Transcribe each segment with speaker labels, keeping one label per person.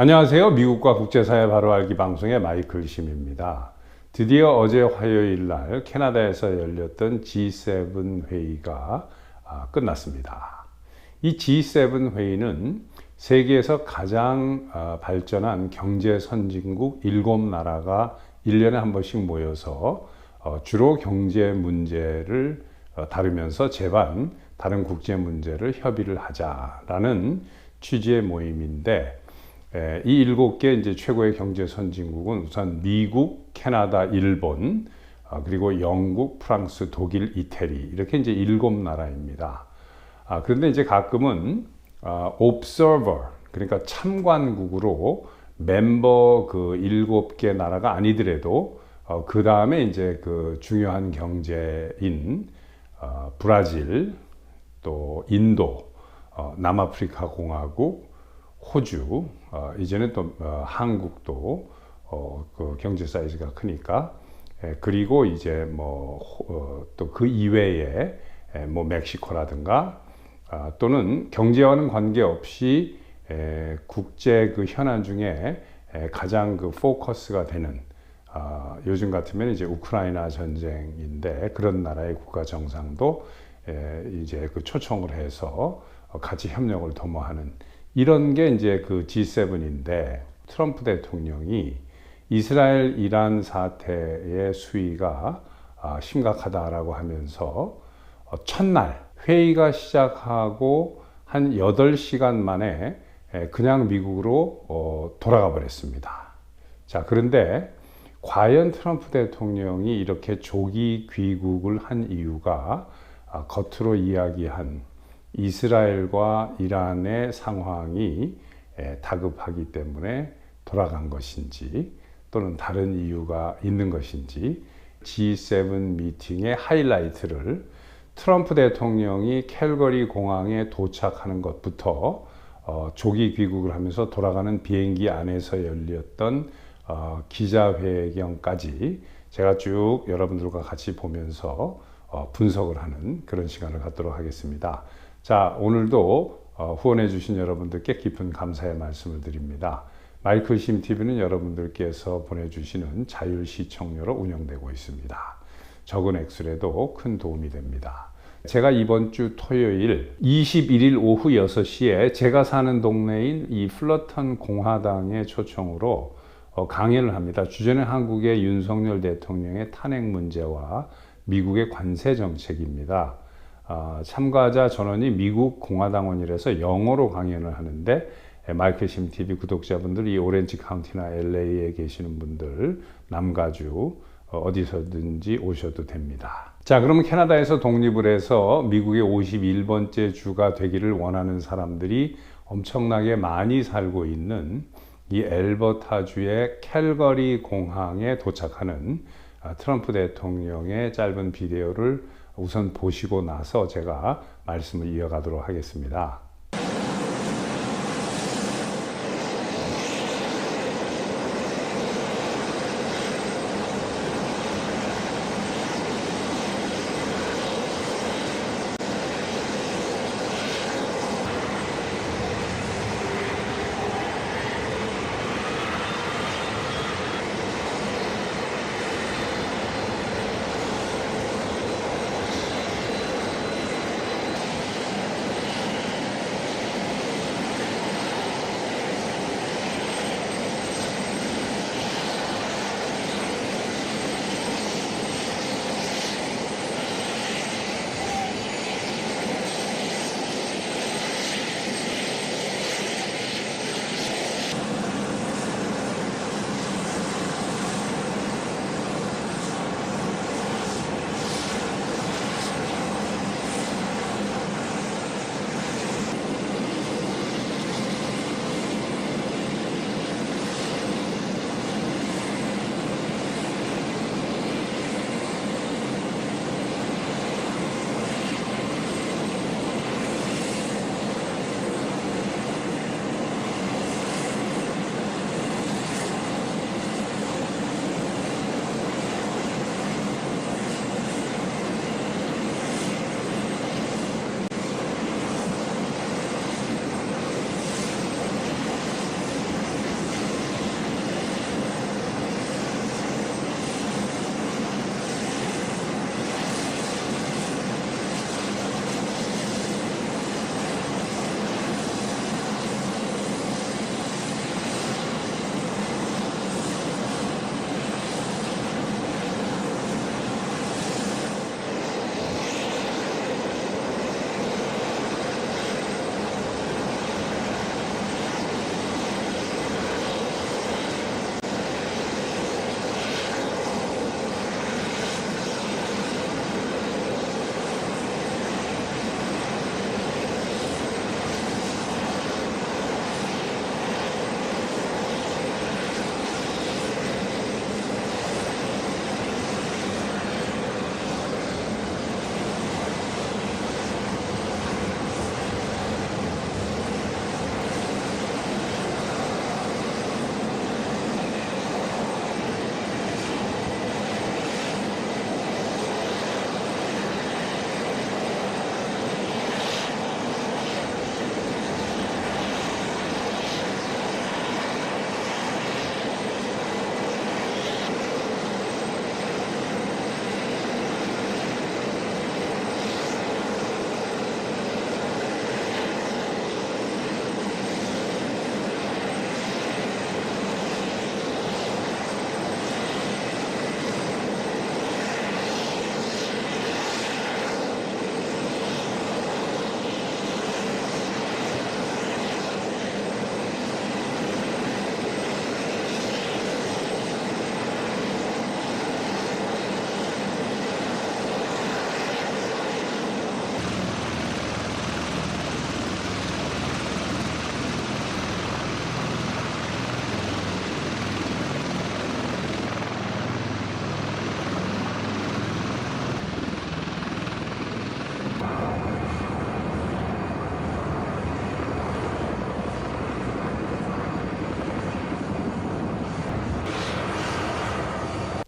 Speaker 1: 안녕하세요. 미국과 국제사회 바로 알기 방송의 마이클 심입니다. 드디어 어제 화요일 날 캐나다에서 열렸던 G7 회의가 아, 끝났습니다. 이 G7 회의는 세계에서 가장 아, 발전한 경제 선진국 7나라가 1년에 한 번씩 모여서 어, 주로 경제 문제를 어, 다루면서 제반 다른 국제 문제를 협의를 하자라는 취지의 모임인데 에, 이 일곱 개 이제 최고의 경제 선진국은 우선 미국, 캐나다, 일본, 어, 그리고 영국, 프랑스, 독일, 이태리 이렇게 이제 일곱 나라입니다. 아, 그런데 이제 가끔은 아, observer 그러니까 참관국으로 멤버 그 일곱 개 나라가 아니더라도 어, 그 다음에 이제 그 중요한 경제인 어, 브라질 또 인도, 어, 남아프리카 공화국, 호주, 어, 이제는 또 어, 한국도 어, 그 경제 사이즈가 크니까 에, 그리고 이제 뭐 또 그 이외에 에, 뭐 멕시코라든가 아, 또는 경제와는 관계없이 에, 국제 그 현안 중에 에, 가장 그 포커스가 되는 아, 요즘 같으면 이제 우크라이나 전쟁인데 그런 나라의 국가 정상도 에, 이제 그 초청을 해서 어, 같이 협력을 도모하는 이런 게 이제 그 G7인데 트럼프 대통령이 이스라엘 이란 사태의 수위가 아, 심각하다라고 하면서 어, 첫날 회의가 시작하고 한 8시간 만에 그냥 미국으로 어, 돌아가 버렸습니다. 자, 그런데 과연 트럼프 대통령이 이렇게 조기 귀국을 한 이유가 아, 겉으로 이야기한 이스라엘과 이란의 상황이 다급하기 때문에 돌아간 것인지 또는 다른 이유가 있는 것인지 G7 미팅의 하이라이트를 트럼프 대통령이 캘거리 공항에 도착하는 것부터 어, 조기 귀국을 하면서 돌아가는 비행기 안에서 열렸던 어, 기자회견까지 제가 쭉 여러분들과 같이 보면서 어, 분석을 하는 그런 시간을 갖도록 하겠습니다. 자, 오늘도 어, 후원해 주신 여러분들께 깊은 감사의 말씀을 드립니다. 마이클 심 TV는 여러분들께서 보내주시는 자율 시청료로 운영되고 있습니다. 적은 액수라도 큰 도움이 됩니다. 제가 이번 주 토요일 21일 오후 6시에 제가 사는 동네인 이 플러턴 공화당의 초청으로 어, 강연을 합니다. 주제는 한국의 윤석열 대통령의 탄핵 문제와 미국의 관세 정책입니다. 아, 참가자 전원이 미국 공화당원이라서 영어로 강연을 하는데 마이클 심 TV 구독자분들 이 오렌지 카운티나 LA에 계시는 분들 남가주 어, 어디서든지 오셔도 됩니다. 자, 그러면 캐나다에서 독립을 해서 미국의 51번째 주가 되기를 원하는 사람들이 엄청나게 많이 살고 있는 이 엘버타주의 캘거리 공항에 도착하는 아, 트럼프 대통령의 짧은 비디오를 우선 보시고 나서 제가 말씀을 이어가도록 하겠습니다.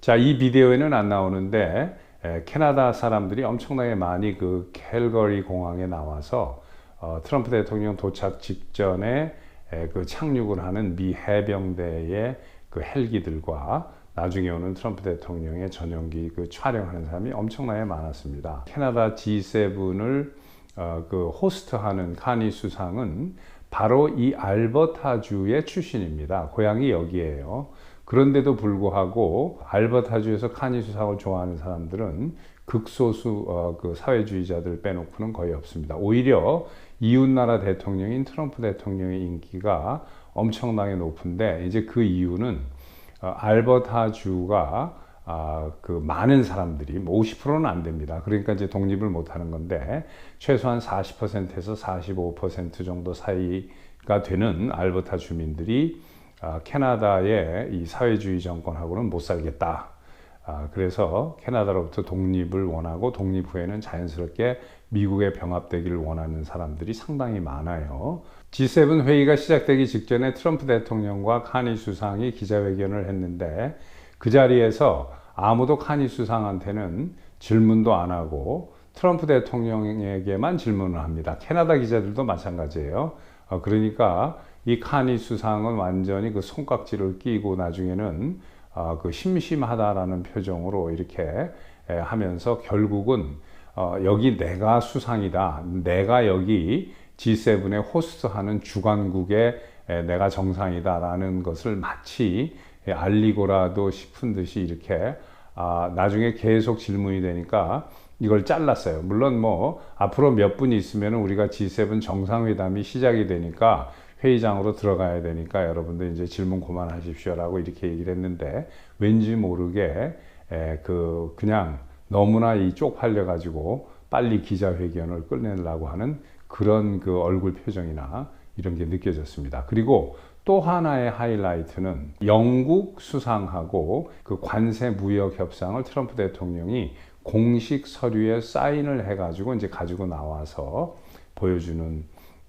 Speaker 1: 자, 이 비디오에는 안 나오는데 에, 캐나다 사람들이 엄청나게 많이 그 캘거리 공항에 나와서 어, 트럼프 대통령 도착 직전에 에, 그 착륙을 하는 미 해병대의 그 헬기들과 나중에 오는 트럼프 대통령의 전용기 그 촬영하는 사람이 엄청나게 많았습니다. 캐나다 G7을 어, 그 호스트하는 카니 수상은 바로 이 알버타주의 출신입니다. 고향이 여기에요. 그런데도 불구하고 알버타주에서 카니 수상을 좋아하는 사람들은 극소수 어, 그 사회주의자들 빼놓고는 거의 없습니다. 오히려 이웃나라 대통령인 트럼프 대통령의 인기가 엄청나게 높은데 이제 그 이유는 어, 알버타주가 아, 그 많은 사람들이 뭐 50%는 안 됩니다. 그러니까 이제 독립을 못 하는 건데 최소한 40%에서 45% 정도 사이가 되는 알버타 주민들이 아, 캐나다의 이 사회주의 정권하고는 못 살겠다. 아, 그래서 캐나다로부터 독립을 원하고 독립 후에는 자연스럽게 미국에 병합되기를 원하는 사람들이 상당히 많아요. G7 회의가 시작되기 직전에 트럼프 대통령과 카니 수상이 기자회견을 했는데 그 자리에서 아무도 카니 수상한테는 질문도 안 하고 트럼프 대통령에게만 질문을 합니다. 캐나다 기자들도 마찬가지예요. 어, 그러니까 이 카니 수상은 완전히 그 손깍지를 끼고 나중에는 어, 그 심심하다라는 표정으로 이렇게 에, 하면서 결국은 어, 여기 내가 수상이다. 내가 여기 G7에 호스트하는 주관국에 에, 내가 정상이다라는 것을 마치 에, 알리고라도 싶은 듯이 이렇게 아, 나중에 계속 질문이 되니까 이걸 잘랐어요. 물론 뭐 앞으로 몇 분이 있으면 우리가 G7 정상회담이 시작이 되니까 회의장으로 들어가야 되니까 여러분들 이제 질문 그만하십시오라고 이렇게 얘기를 했는데 왠지 모르게 에, 그 그냥 너무나 이 쪽팔려 가지고 빨리 기자회견을 끝내려고 하는 그런 그 얼굴 표정이나 이런 게 느껴졌습니다. 그리고 또 하나의 하이라이트는 영국 수상하고 그 관세 무역 협상을 트럼프 대통령이 공식 서류에 사인을 해가지고 이제 가지고 나와서 보여주는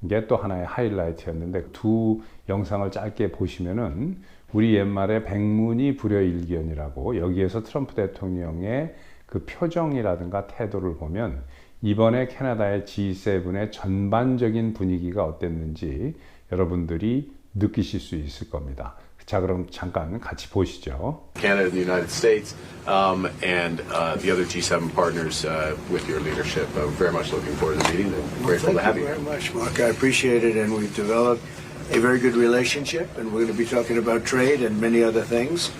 Speaker 1: 게 또 하나의 하이라이트였는데 두 영상을 짧게 보시면은 우리 옛말에 백문이 불여일견이라고 여기에서 트럼프 대통령의 그 표정이라든가 태도를 보면 이번에 캐나다의 G7의 전반적인 분위기가 어땠는지 여러분들이 느끼실 수 있을 겁니다. 자, 그럼 잠깐 같이 보시죠.
Speaker 2: Canada and the United States, um, and uh, the other G7 partners uh, with your leadership. I'm very much looking forward to the meeting and grateful
Speaker 3: Thank
Speaker 2: to have
Speaker 3: you
Speaker 2: you.
Speaker 3: very much, Mark. I appreciate it, and we've developed a very good relationship, and we're going to be talking about trade and many other things.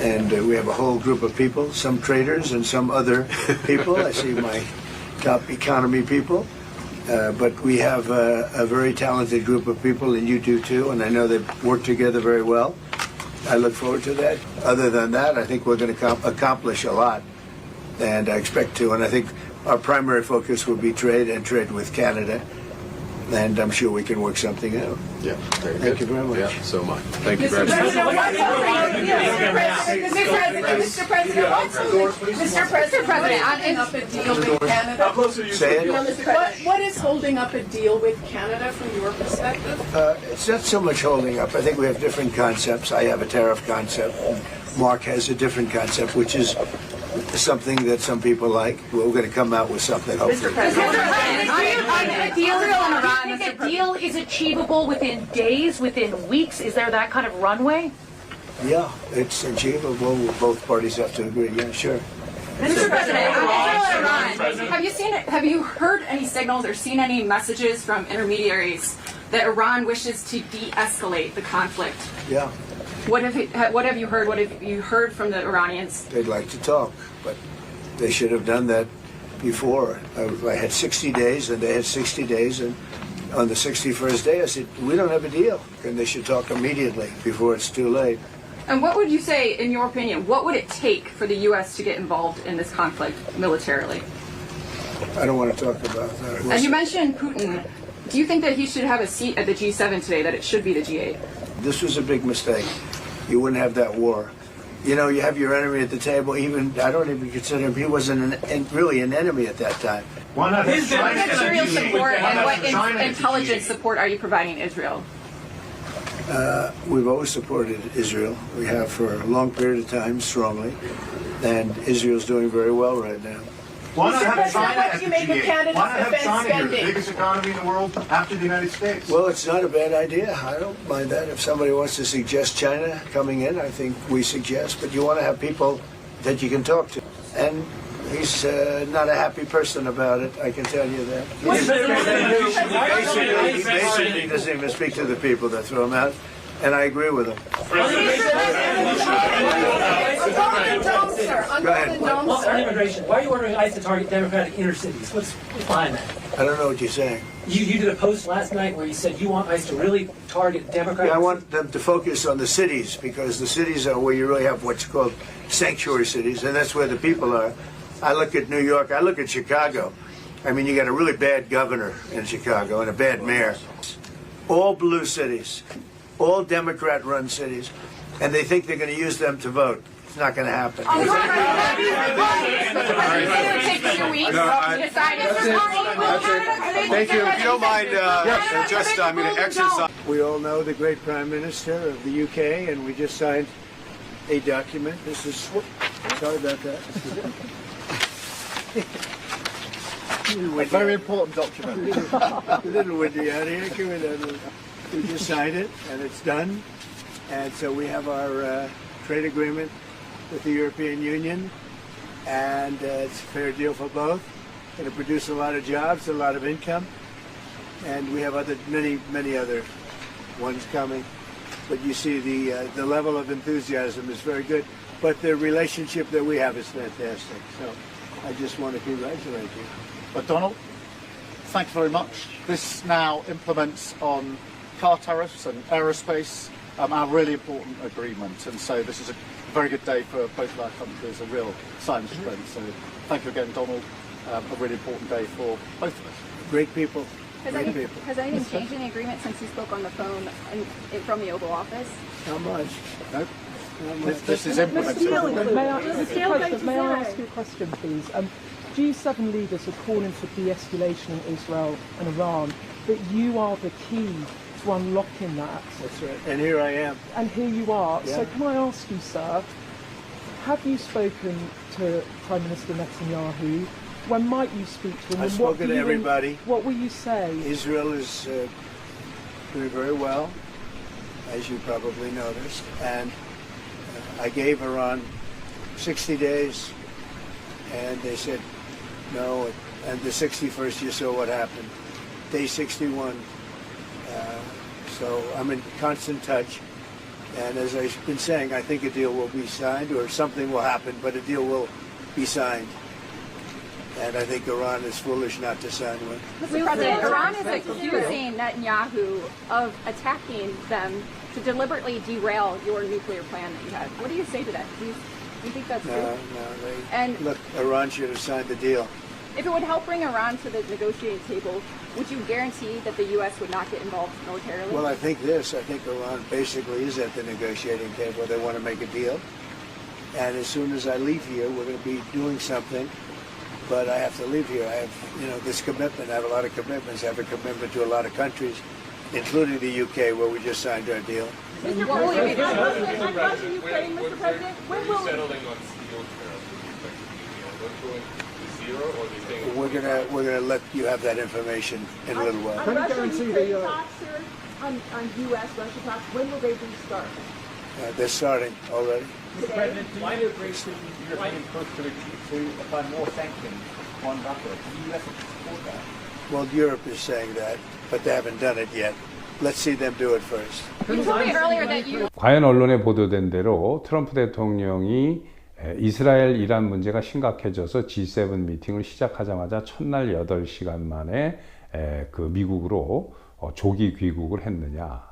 Speaker 3: And uh, we have a whole group of people, some traders and some other people. I see my top economy people. Uh, but we have a, a very talented group of people, and you do too, and I know they work together very well. I look forward to that. Other than that, I think we're going to com- accomplish a lot, and I expect to. And I think our primary focus will be trade and trade with Canada, and I'm sure we can work something out.
Speaker 2: Yeah, very
Speaker 3: Thank
Speaker 2: good.
Speaker 3: you very much.
Speaker 2: Yeah, so much. Thank you very
Speaker 4: Mr.
Speaker 2: much.
Speaker 4: President, what's holding Mr. President, Mr. President, what's holding, Mr. President,
Speaker 5: holding up a deal with Canada?
Speaker 3: Say it.
Speaker 5: What, what is holding up a deal with Canada from your perspective?
Speaker 3: Uh, it's not so much holding up. I think we have different concepts. I have a tariff concept. Mark has a different concept, which is something that some people like. We're going to come out with something, hopefully.
Speaker 6: A deal do you think a deal is achievable within days, within weeks? Is there that kind of runway?
Speaker 3: Yeah, it's achievable. Both parties have to agree. Yeah, sure.
Speaker 7: Mr. President, on Israel and Iran, have you seen? Have you heard any signals or seen any messages from intermediaries that Iran wishes to de-escalate the conflict?
Speaker 3: Yeah,
Speaker 7: What have you, what have you heard? What have you heard from the Iranians?
Speaker 3: they'd like to talk, but they should have done that before. I, I had 60 days, and they had 60 days, and on the 61st day, I said, "We don't have a deal, and they should talk immediately before it's too late."
Speaker 7: And what would you say, in your opinion, what would it take for the U.S. to get involved in this conflict militarily?
Speaker 3: I don't want to talk about that.
Speaker 7: And you mentioned Putin. Do you think that he should have a seat at the G7 today? That it should be the G8?
Speaker 3: This was a big mistake. You wouldn't have that war. You know, you have your enemy at the table. Even I don't even consider him. He wasn't an, an, really an enemy at that time.
Speaker 8: Why not?
Speaker 7: What material support and what in- intelligence support are you providing Israel?
Speaker 3: Uh, we've always supported Israel. We have for a long period of time, strongly, and Israel's doing very well right now.
Speaker 8: Why not
Speaker 5: Mr.
Speaker 8: have
Speaker 5: President,
Speaker 8: China
Speaker 5: what
Speaker 8: as
Speaker 5: do you
Speaker 8: the
Speaker 5: make of
Speaker 8: G8? Why not have
Speaker 5: defense
Speaker 8: China here, the
Speaker 5: spending?
Speaker 8: biggest economy in the world after the United States?
Speaker 3: Well, it's not a bad idea. I don't mind that. If somebody wants to suggest China coming in, I think we suggest. But you want to have people that you can talk to. And he's uh, not a happy person about it, I can tell you that. Basically, he basically doesn't even speak to the people that throw him out. And I agree with him.
Speaker 5: Golden Dome, sir, on
Speaker 3: Go ahead.
Speaker 9: Well, on immigration, why are you ordering ICE to target Democratic inner cities? What's behind that?
Speaker 3: I don't know what you're saying.
Speaker 9: You, you did a post last night where you said you want ICE to really target Democratic.
Speaker 3: Yeah, I want them to focus on the cities because the cities are where you really have what's called sanctuary cities, and that's where the people are. I look at New York, I look at Chicago. I mean, you got a really bad governor in Chicago and a bad mayor. All blue cities, all Democrat run cities, and they think they're going to use them to vote. It's not going to happen.
Speaker 7: Mr. President, it's going to take two weeks to decide if
Speaker 8: Thank you. If you don't mind, uh, just, I'm going to exercise.
Speaker 3: We all know the great Prime Minister of the UK, and we just signed a document. This is, sorry about that.
Speaker 8: A very important document.
Speaker 3: a little windy out here. Give me that. We just signed it, and it's done. And so we have our uh, trade agreement with the European Union, and uh, it's a fair deal for both. Going to produce a lot of jobs, a lot of income, and we have other many, many other ones coming. But you see, the uh, the level of enthusiasm is very good. But the relationship that we have is fantastic. So I just want to congratulate you.
Speaker 8: But Donald, thank you very much. This now implements on car tariffs and aerospace um, our really important agreement. And so this is a very good day for both of our countries, a real sign of strength. So thank you again, Donald. Um, a really important day for both of us.
Speaker 3: Great people.
Speaker 10: Has
Speaker 3: Great
Speaker 10: anything,
Speaker 3: people.
Speaker 10: has anything changed in the agreement since you spoke on the phone in, in, from the Oval Office?
Speaker 3: How much?
Speaker 8: No?
Speaker 3: How
Speaker 8: This,
Speaker 3: much?
Speaker 8: this is implemented.
Speaker 11: May I, Mr. May I ask you a question, please? Um, G7 leaders are calling for de-escalation in Israel and Iran, but you are the key to unlocking that.
Speaker 3: That's right. And here I am.
Speaker 11: And here you are. So can I ask you, sir, have you spoken to Prime Minister Netanyahu? When might you speak to him?
Speaker 3: I've spoken to everybody.
Speaker 11: What will you say?
Speaker 3: Israel is uh, doing very well, as you probably noticed. And uh, I gave Iran 60 days, and they said no. And the 61st, you saw what happened. Day 61. So I'm in constant touch. And as I've been saying, I think a deal will be signed, or something will happen, but a deal will be signed. And I think Iran is foolish not to sign one.
Speaker 10: Mr. President, Iran is accusing Netanyahu of attacking them to deliberately derail your nuclear plan that you had. What do you say to that? Do you, do you think that's
Speaker 3: No,
Speaker 10: true?
Speaker 3: no. They,
Speaker 10: And-
Speaker 3: look, Iran should have signed the deal.
Speaker 10: If it would help bring Iran to the negotiating table, would you guarantee that the U.S. would not get involved militarily?
Speaker 3: Well, I think this. I think Iran basically is at the negotiating table. They want to make a deal. And as soon as I leave here, we're going to be doing something. But I have to leave here. I have, you know, this commitment. I have a lot of commitments. I have a commitment to a lot of countries, including the U.K., where we just signed our deal.
Speaker 4: Mr. President, when will
Speaker 12: Mr. President, on President, Mr to zero, or do you think?
Speaker 3: We're gonna we're gonna let you have that information in a little while.
Speaker 5: On Russian trade talks, sir, on, on U.S. Russia talks, when will they restart?
Speaker 3: Uh, they're starting already.
Speaker 5: Today?
Speaker 8: why do you agree to European push to, to apply more sanctions on Russia? Do the US support that?
Speaker 3: Well, Europe is saying that, but they haven't done it yet. Let's see them do it first.
Speaker 10: You told me earlier that you
Speaker 1: 과연 언론에 보도된 대로 트럼프 대통령이 에, 이스라엘 이란 문제가 심각해져서 G7 미팅을 시작하자마자 첫날 8시간 만에 에, 그 미국으로 어, 조기 귀국을 했느냐.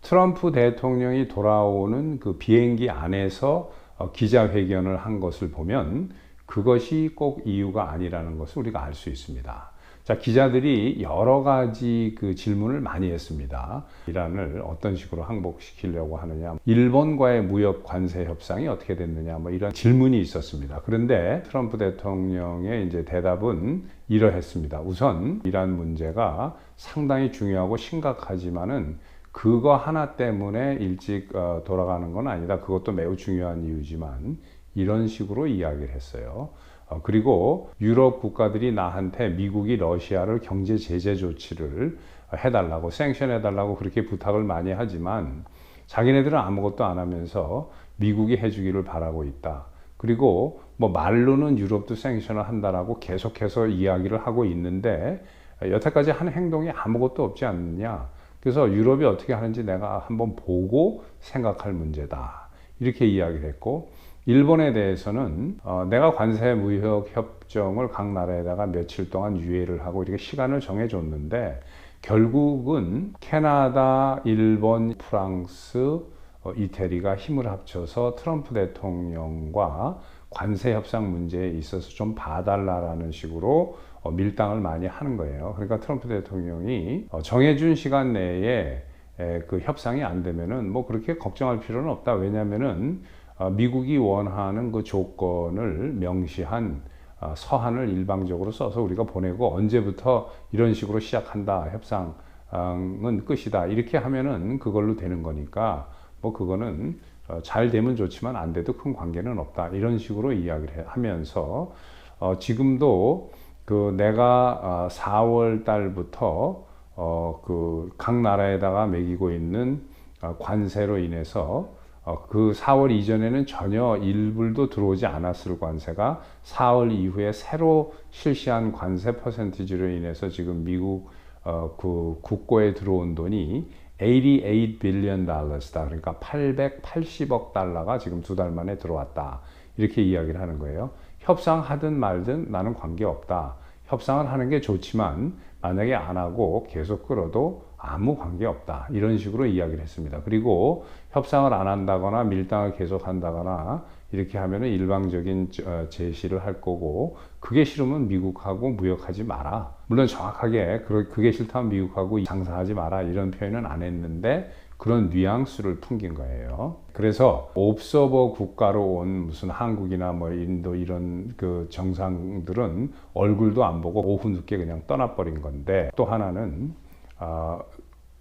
Speaker 1: 트럼프 대통령이 돌아오는 그 비행기 안에서 어, 기자회견을 한 것을 보면 그것이 꼭 이유가 아니라는 것을 우리가 알 수 있습니다. 자, 기자들이 여러 가지 그 질문을 많이 했습니다. 이란을 어떤 식으로 항복시키려고 하느냐, 일본과의 무역 관세 협상이 어떻게 됐느냐, 뭐 이런 질문이 있었습니다. 그런데 트럼프 대통령의 이제 대답은 이러했습니다. 우선 이란 문제가 상당히 중요하고 심각하지만은 그거 하나 때문에 일찍 어, 돌아가는 건 아니다. 그것도 매우 중요한 이유지만 이런 식으로 이야기를 했어요. 어, 그리고 유럽 국가들이 나한테 미국이 러시아를 경제 제재 조치를 해달라고 생션 해달라고 그렇게 부탁을 많이 하지만 자기네들은 아무것도 안 하면서 미국이 해주기를 바라고 있다. 그리고 뭐 말로는 유럽도 생션을 한다라고 계속해서 이야기를 하고 있는데 여태까지 한 행동이 아무것도 없지 않느냐. 그래서 유럽이 어떻게 하는지 내가 한번 보고 생각할 문제다. 이렇게 이야기를 했고 일본에 대해서는 어, 내가 관세 무역 협정을 각 나라에다가 며칠 동안 유예를 하고 이렇게 시간을 정해 줬는데 결국은 캐나다, 일본, 프랑스, 어, 이태리가 힘을 합쳐서 트럼프 대통령과 관세 협상 문제에 있어서 좀 봐달라라는 식으로 어, 밀당을 많이 하는 거예요. 그러니까 트럼프 대통령이 어, 정해준 시간 내에 에, 그 협상이 안 되면은 뭐 그렇게 걱정할 필요는 없다. 왜냐면은 어, 미국이 원하는 그 조건을 명시한 어, 서한을 일방적으로 써서 우리가 보내고 언제부터 이런 식으로 시작한다. 협상은 끝이다. 이렇게 하면은 그걸로 되는 거니까 뭐 그거는 어, 잘 되면 좋지만 안 돼도 큰 관계는 없다. 이런 식으로 이야기를 해- 하면서 어, 지금도 그 내가 어, 4월 달부터 어, 그 각 나라에다가 매기고 있는 어, 관세로 인해서 어, 그 4월 이전에는 전혀 1불도 들어오지 않았을 관세가 4월 이후에 새로 실시한 관세 퍼센티지로 인해서 지금 미국 어, 그 국고에 들어온 돈이 88 빌리언 달러스다. 그러니까 880억 달러가 지금 두 달 만에 들어왔다. 이렇게 이야기를 하는 거예요. 협상하든 말든 나는 관계없다. 협상을 하는 게 좋지만 만약에 안 하고 계속 끌어도 아무 관계 없다. 이런 식으로 이야기를 했습니다. 그리고 협상을 안 한다거나 밀당을 계속 한다거나 이렇게 하면은 일방적인 어, 제시를 할 거고 그게 싫으면 미국하고 무역하지 마라. 물론 정확하게 그- 그게 싫다면 미국하고 장사하지 마라 이런 표현은 안 했는데 그런 뉘앙스를 풍긴 거예요. 그래서 옵서버 국가로 온 무슨 한국이나 뭐 인도 이런 그 정상들은 얼굴도 안 보고 오후 늦게 그냥 떠나버린 건데 또 하나는 아,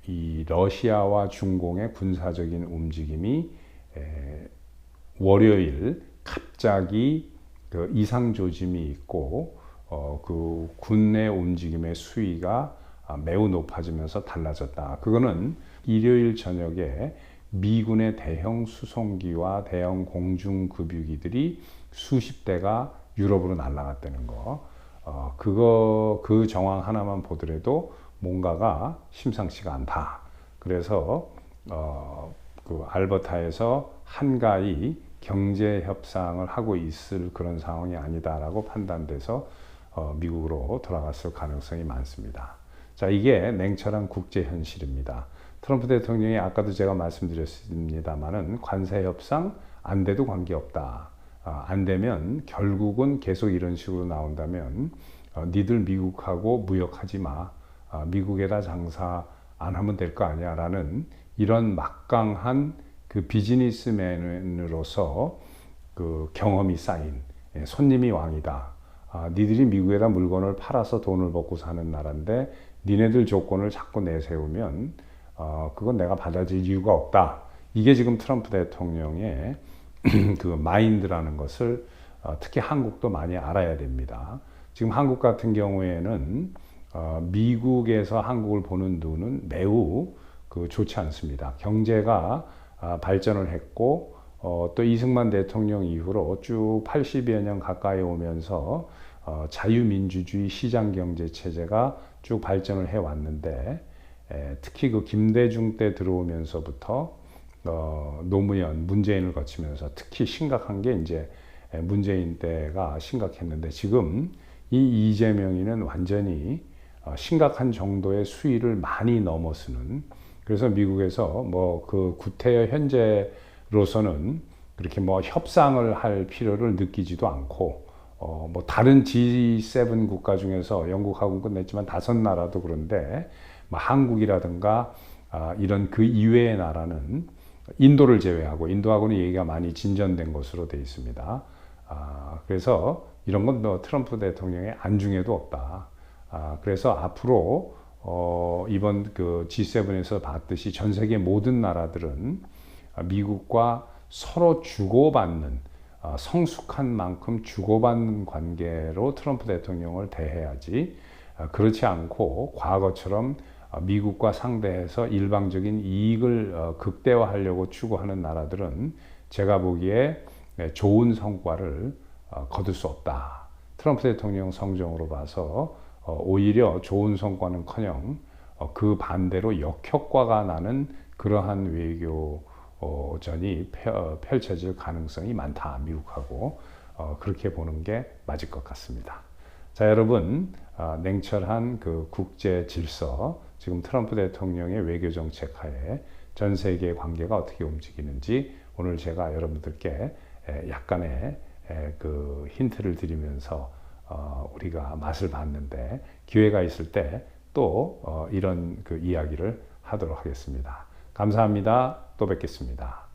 Speaker 1: 이 러시아와 중공의 군사적인 움직임이 에, 월요일 갑자기 그 이상 조짐이 있고 어, 그 군내 움직임의 수위가 아, 매우 높아지면서 달라졌다. 그거는 일요일 저녁에 미군의 대형 수송기와 대형 공중급유기들이 수십 대가 유럽으로 날아갔다는 거. 어, 그거 그 정황 하나만 보더라도 뭔가가 심상치가 않다. 그래서 어, 그 알버타에서 한가히 경제 협상을 하고 있을 그런 상황이 아니다라고 판단돼서 어, 미국으로 돌아갔을 가능성이 많습니다. 자, 이게 냉철한 국제 현실입니다. 트럼프 대통령이 아까도 제가 말씀드렸습니다만은 관세 협상 안 돼도 관계없다. 아, 안 되면 결국은 계속 이런 식으로 나온다면 어, 니들 미국하고 무역하지 마. 아, 미국에다 장사 안 하면 될 거 아니야 라는 이런 막강한 그 비즈니스맨으로서 그 경험이 쌓인 예, 손님이 왕이다. 아, 니들이 미국에다 물건을 팔아서 돈을 벌고 사는 나라인데 니네들 조건을 자꾸 내세우면 어, 그건 내가 받아들일 이유가 없다. 이게 지금 트럼프 대통령의 그 마인드라는 것을 어, 특히 한국도 많이 알아야 됩니다. 지금 한국 같은 경우에는 어, 미국에서 한국을 보는 눈은 매우 그 좋지 않습니다. 경제가 아, 발전을 했고 어, 또 이승만 대통령 이후로 쭉 80여 년 가까이 오면서 어, 자유민주주의 시장 경제 체제가 쭉 발전을 해 왔는데 에, 특히 그 김대중 때 들어오면서부터 어, 노무현, 문재인을 거치면서 특히 심각한 게 이제 에, 문재인 때가 심각했는데 지금 이 이재명이는 완전히 어, 심각한 정도의 수위를 많이 넘어서는 그래서 미국에서 뭐 그 구태여 현재로서는 그렇게 뭐 협상을 할 필요를 느끼지도 않고 어, 뭐 다른 G7 국가 중에서 영국하고 끝냈지만 다섯 나라도 그런데 뭐 한국이라든가 아, 이런 그 이외의 나라는 인도를 제외하고 인도하고는 얘기가 많이 진전된 것으로 되어 있습니다. 아, 그래서 이런 건 뭐 트럼프 대통령의 안중에도 없다. 아, 그래서 앞으로 어, 이번 그 G7에서 봤듯이 전 세계 모든 나라들은 미국과 서로 주고받는 어, 성숙한 만큼 주고받는 관계로 트럼프 대통령을 대해야지 어, 그렇지 않고 과거처럼 어, 미국과 상대해서 일방적인 이익을 어, 극대화하려고 추구하는 나라들은 제가 보기에 네, 좋은 성과를 어, 거둘 수 없다. 트럼프 대통령 성정으로 봐서 어, 오히려 좋은 성과는커녕 어, 그 반대로 역효과가 나는 그러한 외교전이 펼쳐질 가능성이 많다. 미국하고 어, 그렇게 보는 게 맞을 것 같습니다. 자, 여러분, 어, 냉철한 그 국제 질서, 지금 트럼프 대통령의 외교 정책 하에 전 세계 관계가 어떻게 움직이는지 오늘 제가 여러분들께 에, 약간의 에, 그 힌트를 드리면서 어, 우리가 맛을 봤는데 기회가 있을 때또 어, 이런 그 이야기를 하도록 하겠습니다. 감사합니다. 또 뵙겠습니다.